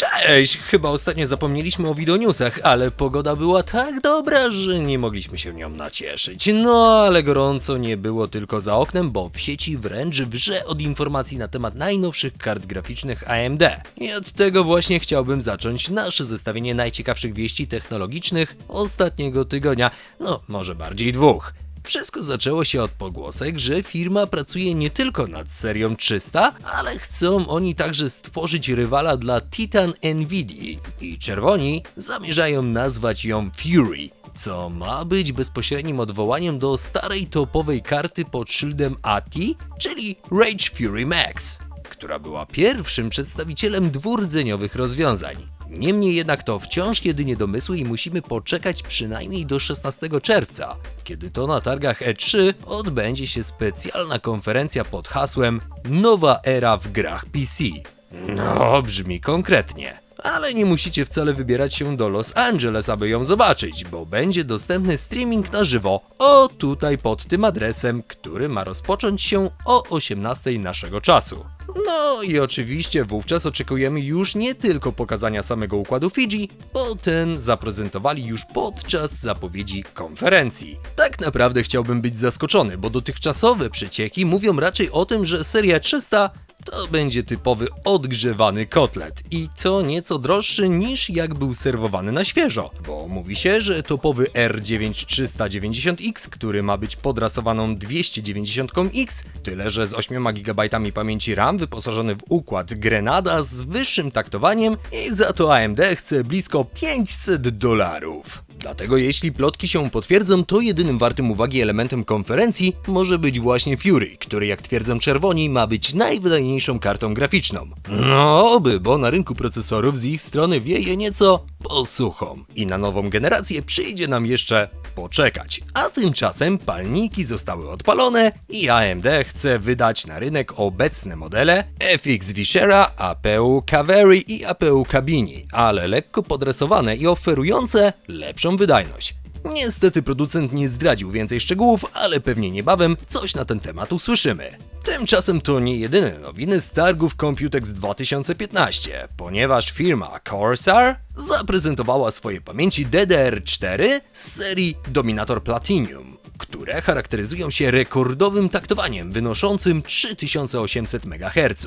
Cześć! Chyba ostatnio zapomnieliśmy o widoniusach, ale pogoda była tak dobra, że nie mogliśmy się nią nacieszyć. No ale gorąco nie było tylko za oknem, bo w sieci wręcz wrze od informacji na temat najnowszych kart graficznych AMD. I od tego właśnie chciałbym zacząć nasze zestawienie najciekawszych wieści technologicznych ostatniego tygodnia, no może bardziej dwóch. Wszystko zaczęło się od pogłosek, że firma pracuje nie tylko nad serią 300, ale chcą oni także stworzyć rywala dla Titan Nvidia. I czerwoni zamierzają nazwać ją Fury, co ma być bezpośrednim odwołaniem do starej topowej karty pod szyldem ATI, czyli Rage Fury Max, która była pierwszym przedstawicielem dwurdzeniowych rozwiązań. Niemniej jednak to wciąż jedynie domysły i musimy poczekać przynajmniej do 16 czerwca, kiedy to na targach E3 odbędzie się specjalna konferencja pod hasłem Nowa era w grach PC. No, brzmi konkretnie. Ale nie musicie wcale wybierać się do Los Angeles, aby ją zobaczyć, bo będzie dostępny streaming na żywo o tutaj pod tym adresem, który ma rozpocząć się o 18 naszego czasu. No i oczywiście wówczas oczekujemy już nie tylko pokazania samego układu Fiji, bo ten zaprezentowali już podczas zapowiedzi konferencji. Tak naprawdę chciałbym być zaskoczony, bo dotychczasowe przecieki mówią raczej o tym, że seria 300 to będzie typowy odgrzewany kotlet i to nieco droższy niż jak był serwowany na świeżo, bo mówi się, że topowy R9390X, który ma być podrasowaną 290X, tyle że z 8 GB pamięci RAM wyposażony w układ Grenada z wyższym taktowaniem i za to AMD chce blisko 500 dolarów. Dlatego jeśli plotki się potwierdzą, to jedynym wartym uwagi elementem konferencji może być właśnie Fury, który jak twierdzą czerwoni ma być najwydajniejszą kartą graficzną. No oby, bo na rynku procesorów z ich strony wieje nieco posuchą i na nową generację przyjdzie nam jeszcze poczekać. A tymczasem palniki zostały odpalone i AMD chce wydać na rynek obecne modele FX Vishera, APU Kaveri i APU Kabini, ale lekko podresowane i oferujące lepszą wydajność. Niestety producent nie zdradził więcej szczegółów, ale pewnie niebawem coś na ten temat usłyszymy. Tymczasem to nie jedyne nowiny z targów Computex 2015, ponieważ firma Corsair zaprezentowała swoje pamięci DDR4 z serii Dominator Platinum, które charakteryzują się rekordowym taktowaniem wynoszącym 3800 MHz.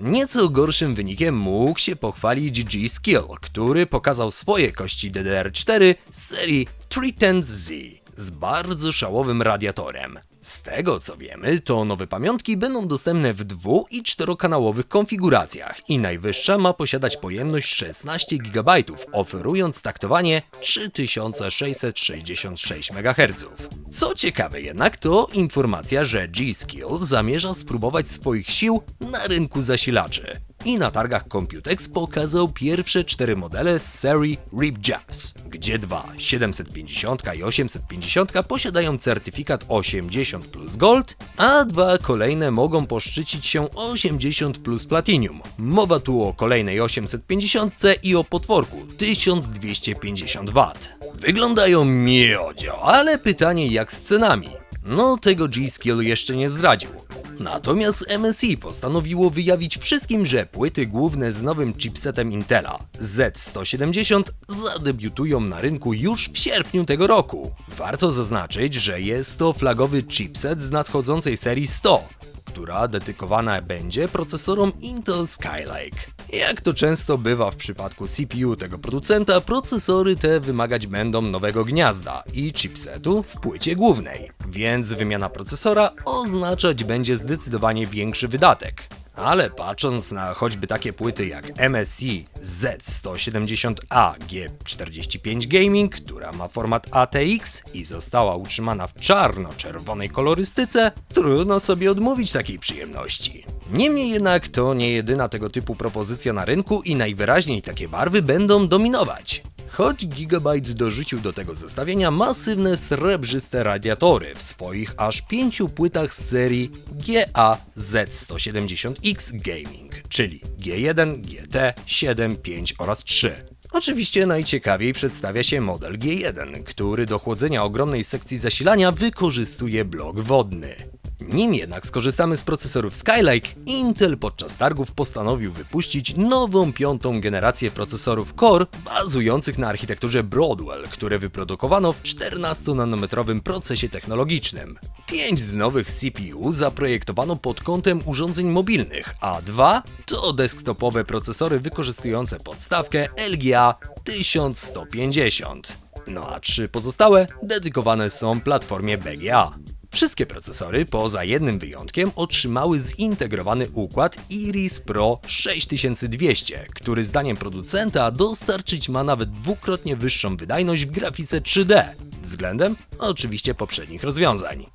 Nieco gorszym wynikiem mógł się pochwalić G-Skill, który pokazał swoje kości DDR4 z serii 310Z z bardzo szałowym radiatorem. Z tego co wiemy, to nowe pamiątki będą dostępne w dwu- i czterokanałowych konfiguracjach i najwyższa ma posiadać pojemność 16 GB, oferując taktowanie 3666 MHz. Co ciekawe jednak, to informacja, że G-Skill zamierza spróbować swoich sił na rynku zasilaczy i na targach Computex pokazał pierwsze cztery modele z serii Rip Jabs, gdzie dwa 750 i 850 posiadają certyfikat 80 plus Gold, a dwa kolejne mogą poszczycić się 80 plus Platinum. Mowa tu o kolejnej 850 i o potworku 1250 W. Wyglądają miodzio, ale pytanie jak z cenami? No tego G-Skill jeszcze nie zdradził. Natomiast MSI postanowiło wyjawić wszystkim, że płyty główne z nowym chipsetem Intela Z170 zadebiutują na rynku już w sierpniu tego roku. Warto zaznaczyć, że jest to flagowy chipset z nadchodzącej serii 100, która dedykowana będzie procesorom Intel Skylake. Jak to często bywa w przypadku CPU tego producenta, procesory te wymagać będą nowego gniazda i chipsetu w płycie głównej, więc wymiana procesora oznaczać będzie zdecydowanie większy wydatek. Ale patrząc na choćby takie płyty jak MSI Z170A G45 Gaming, która ma format ATX i została utrzymana w czarno-czerwonej kolorystyce, trudno sobie odmówić takiej przyjemności. Niemniej jednak to nie jedyna tego typu propozycja na rynku i najwyraźniej takie barwy będą dominować. Choć Gigabyte dorzucił do tego zestawienia masywne srebrzyste radiatory w swoich aż pięciu płytach z serii GA Z170X Gaming, czyli G1, GT, 7, 5 oraz 3. Oczywiście najciekawiej przedstawia się model G1, który do chłodzenia ogromnej sekcji zasilania wykorzystuje blok wodny. Nim jednak skorzystamy z procesorów Skylake, Intel podczas targów postanowił wypuścić nową piątą generację procesorów Core bazujących na architekturze Broadwell, które wyprodukowano w 14-nanometrowym procesie technologicznym. Pięć z nowych CPU zaprojektowano pod kątem urządzeń mobilnych, a dwa to desktopowe procesory wykorzystujące podstawkę LGA 1150. No a trzy pozostałe dedykowane są platformie BGA. Wszystkie procesory, poza jednym wyjątkiem, otrzymały zintegrowany układ Iris Pro 6200, który zdaniem producenta dostarczyć ma nawet dwukrotnie wyższą wydajność w grafice 3D, względem oczywiście poprzednich rozwiązań.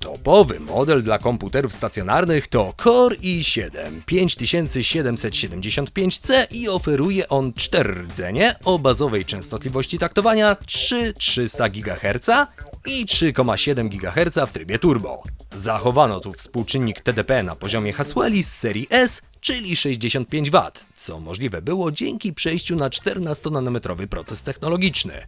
Topowy model dla komputerów stacjonarnych to Core i7 5775C i oferuje on 4 rdzenie o bazowej częstotliwości taktowania 3300 GHz i 3,7 GHz w trybie turbo. Zachowano tu współczynnik TDP na poziomie Haswelli z serii S, czyli 65 W, co możliwe było dzięki przejściu na 14-nanometrowy proces technologiczny.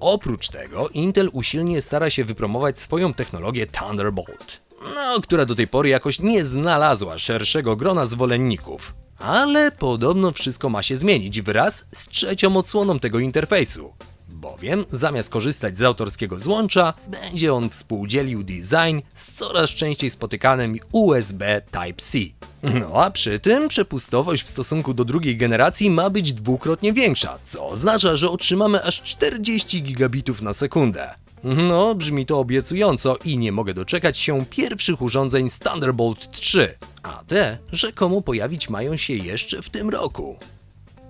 Oprócz tego Intel usilnie stara się wypromować swoją technologię Thunderbolt, no, która do tej pory jakoś nie znalazła szerszego grona zwolenników. Ale podobno wszystko ma się zmienić wraz z trzecią odsłoną tego interfejsu. Bowiem zamiast korzystać z autorskiego złącza, będzie on współdzielił design z coraz częściej spotykanym USB Type-C. No a przy tym przepustowość w stosunku do drugiej generacji ma być dwukrotnie większa, co oznacza, że otrzymamy aż 40 gigabitów na sekundę. No, brzmi to obiecująco i nie mogę doczekać się pierwszych urządzeń z Thunderbolt 3, a te rzekomo pojawić mają się jeszcze w tym roku.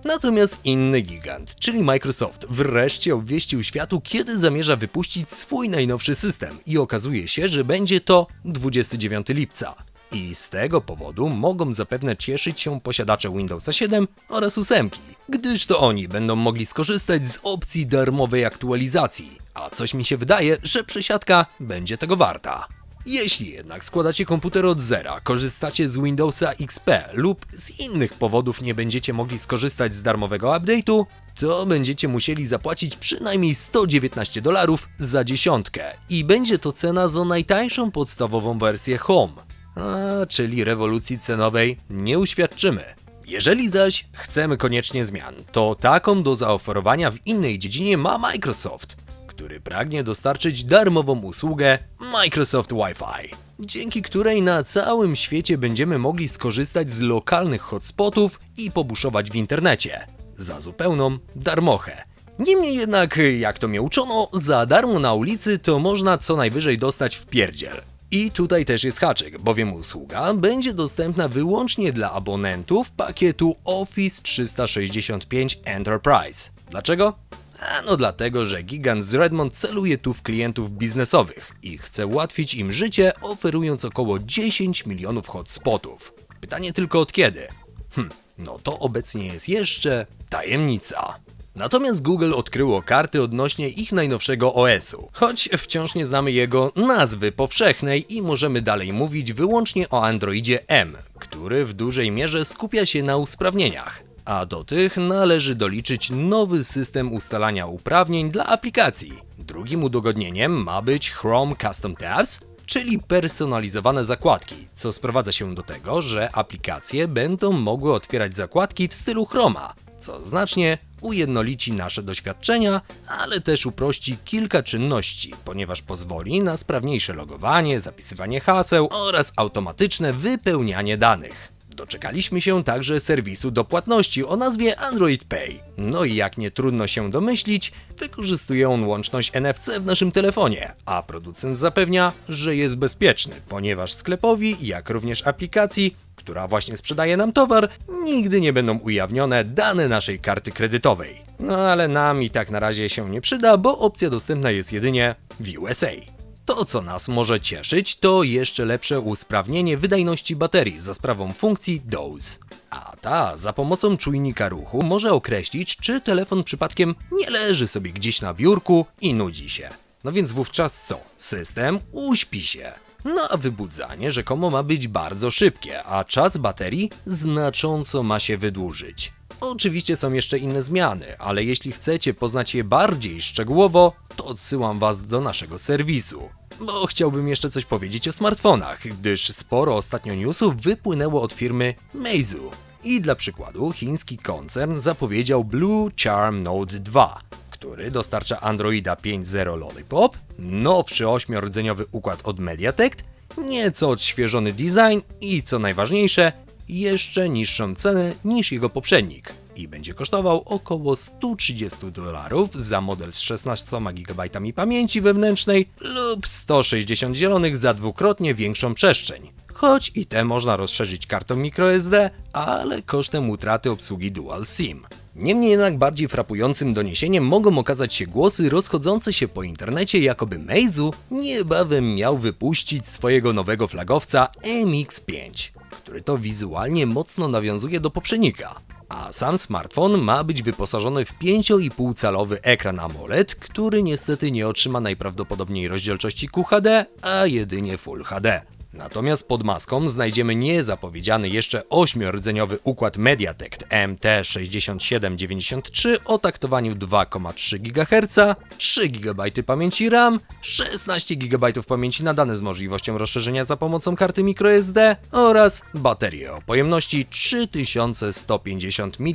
Natomiast inny gigant, czyli Microsoft, wreszcie obwieścił światu, kiedy zamierza wypuścić swój najnowszy system i okazuje się, że będzie to 29 lipca. I z tego powodu mogą zapewne cieszyć się posiadacze Windowsa 7 oraz 8, gdyż to oni będą mogli skorzystać z opcji darmowej aktualizacji, a coś mi się wydaje, że przesiadka będzie tego warta. Jeśli jednak składacie komputer od zera, korzystacie z Windowsa XP lub z innych powodów nie będziecie mogli skorzystać z darmowego update'u, to będziecie musieli zapłacić przynajmniej 119 dolarów za dziesiątkę i będzie to cena za najtańszą podstawową wersję Home. A, czyli rewolucji cenowej nie uświadczymy. Jeżeli zaś chcemy koniecznie zmian, to taką do zaoferowania w innej dziedzinie ma Microsoft który pragnie dostarczyć darmową usługę Microsoft Wi-Fi, dzięki której na całym świecie będziemy mogli skorzystać z lokalnych hotspotów i pobuszować w internecie za zupełną darmochę. Niemniej jednak, jak to mnie uczono, za darmo na ulicy to można co najwyżej dostać w pierdziel. I tutaj też jest haczyk, bowiem usługa będzie dostępna wyłącznie dla abonentów pakietu Office 365 Enterprise. Dlaczego? Ano dlatego, że gigant z Redmond celuje tu w klientów biznesowych i chce ułatwić im życie, oferując około 10 milionów hotspotów. Pytanie tylko od kiedy? Hm, no to obecnie jest jeszcze tajemnica. Natomiast Google odkryło karty odnośnie ich najnowszego OS-u, choć wciąż nie znamy jego nazwy powszechnej i możemy dalej mówić wyłącznie o Androidzie M, który w dużej mierze skupia się na usprawnieniach a do tych należy doliczyć nowy system ustalania uprawnień dla aplikacji. Drugim udogodnieniem ma być Chrome Custom Tabs, czyli personalizowane zakładki, co sprowadza się do tego, że aplikacje będą mogły otwierać zakładki w stylu Chroma, co znacznie ujednolici nasze doświadczenia, ale też uprości kilka czynności, ponieważ pozwoli na sprawniejsze logowanie, zapisywanie haseł oraz automatyczne wypełnianie danych. Doczekaliśmy się także serwisu do płatności o nazwie Android Pay. No i jak nie trudno się domyślić, wykorzystuje on łączność NFC w naszym telefonie, a producent zapewnia, że jest bezpieczny, ponieważ sklepowi, jak również aplikacji, która właśnie sprzedaje nam towar, nigdy nie będą ujawnione dane naszej karty kredytowej. No ale nam i tak na razie się nie przyda, bo opcja dostępna jest jedynie w USA. To, co nas może cieszyć, to jeszcze lepsze usprawnienie wydajności baterii za sprawą funkcji DOSE. A ta za pomocą czujnika ruchu może określić, czy telefon przypadkiem nie leży sobie gdzieś na biurku i nudzi się. No więc wówczas co? System uśpi się. No a wybudzanie rzekomo ma być bardzo szybkie, a czas baterii znacząco ma się wydłużyć. Oczywiście są jeszcze inne zmiany, ale jeśli chcecie poznać je bardziej szczegółowo, to odsyłam Was do naszego serwisu. Bo chciałbym jeszcze coś powiedzieć o smartfonach, gdyż sporo ostatnio newsów wypłynęło od firmy Meizu. I dla przykładu, chiński koncern zapowiedział Blue Charm Note 2, który dostarcza Androida 5.0 Lollipop, nowszy ośmiordzeniowy układ od Mediatek, nieco odświeżony design i co najważniejsze, jeszcze niższą cenę niż jego poprzednik i będzie kosztował około 130 dolarów za model z 16 GB pamięci wewnętrznej lub 160 zielonych za dwukrotnie większą przestrzeń. Choć i te można rozszerzyć kartą microSD, ale kosztem utraty obsługi Dual SIM. Niemniej jednak bardziej frapującym doniesieniem mogą okazać się głosy rozchodzące się po internecie, jakoby Meizu niebawem miał wypuścić swojego nowego flagowca MX5, który to wizualnie mocno nawiązuje do poprzednika. A sam smartfon ma być wyposażony w 5,5-calowy ekran AMOLED, który niestety nie otrzyma najprawdopodobniej rozdzielczości QHD, a jedynie Full HD. Natomiast pod maską znajdziemy niezapowiedziany jeszcze 8-rdzeniowy układ MediaTek MT6793 o taktowaniu 2,3 GHz, 3 GB pamięci RAM, 16 GB pamięci nadane z możliwością rozszerzenia za pomocą karty microSD oraz baterię o pojemności 3150 mAh.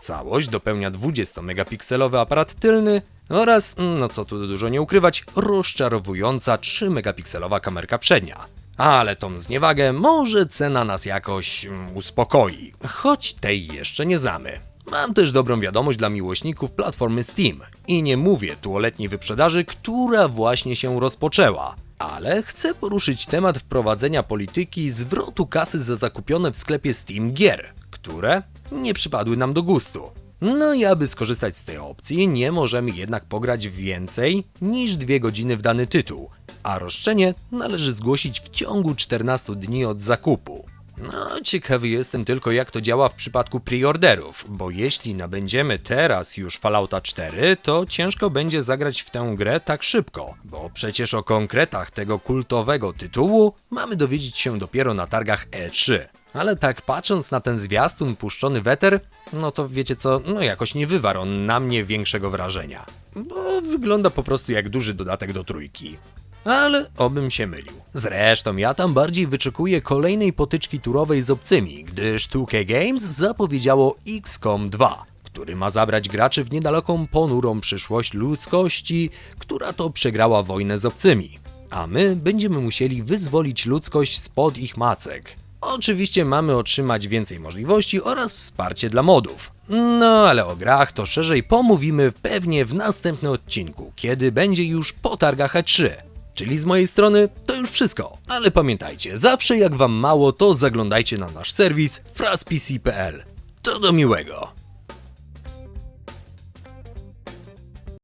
Całość dopełnia 20-megapikselowy aparat tylny oraz, no co tu dużo nie ukrywać, rozczarowująca 3-megapikselowa kamerka przednia. Ale tą zniewagę może cena nas jakoś mm, uspokoi, choć tej jeszcze nie znamy. Mam też dobrą wiadomość dla miłośników platformy Steam. I nie mówię tu o letniej wyprzedaży, która właśnie się rozpoczęła. Ale chcę poruszyć temat wprowadzenia polityki zwrotu kasy za zakupione w sklepie Steam gier, które nie przypadły nam do gustu. No i aby skorzystać z tej opcji, nie możemy jednak pograć więcej niż dwie godziny w dany tytuł, a roszczenie należy zgłosić w ciągu 14 dni od zakupu. No, ciekawy jestem tylko jak to działa w przypadku preorderów, bo jeśli nabędziemy teraz już Fallouta 4, to ciężko będzie zagrać w tę grę tak szybko, bo przecież o konkretach tego kultowego tytułu mamy dowiedzieć się dopiero na targach E3. Ale tak patrząc na ten zwiastun puszczony weter, no to wiecie co, no jakoś nie wywarł on na mnie większego wrażenia. Bo wygląda po prostu jak duży dodatek do trójki. Ale obym się mylił. Zresztą ja tam bardziej wyczekuję kolejnej potyczki turowej z obcymi, gdyż 2K Games zapowiedziało XCOM 2, który ma zabrać graczy w niedaleką ponurą przyszłość ludzkości, która to przegrała wojnę z obcymi. A my będziemy musieli wyzwolić ludzkość spod ich macek. Oczywiście mamy otrzymać więcej możliwości oraz wsparcie dla modów. No ale o grach to szerzej pomówimy pewnie w następnym odcinku, kiedy będzie już po targach E3. Czyli z mojej strony to już wszystko, ale pamiętajcie, zawsze jak wam mało to zaglądajcie na nasz serwis fraspc.pl. To do miłego.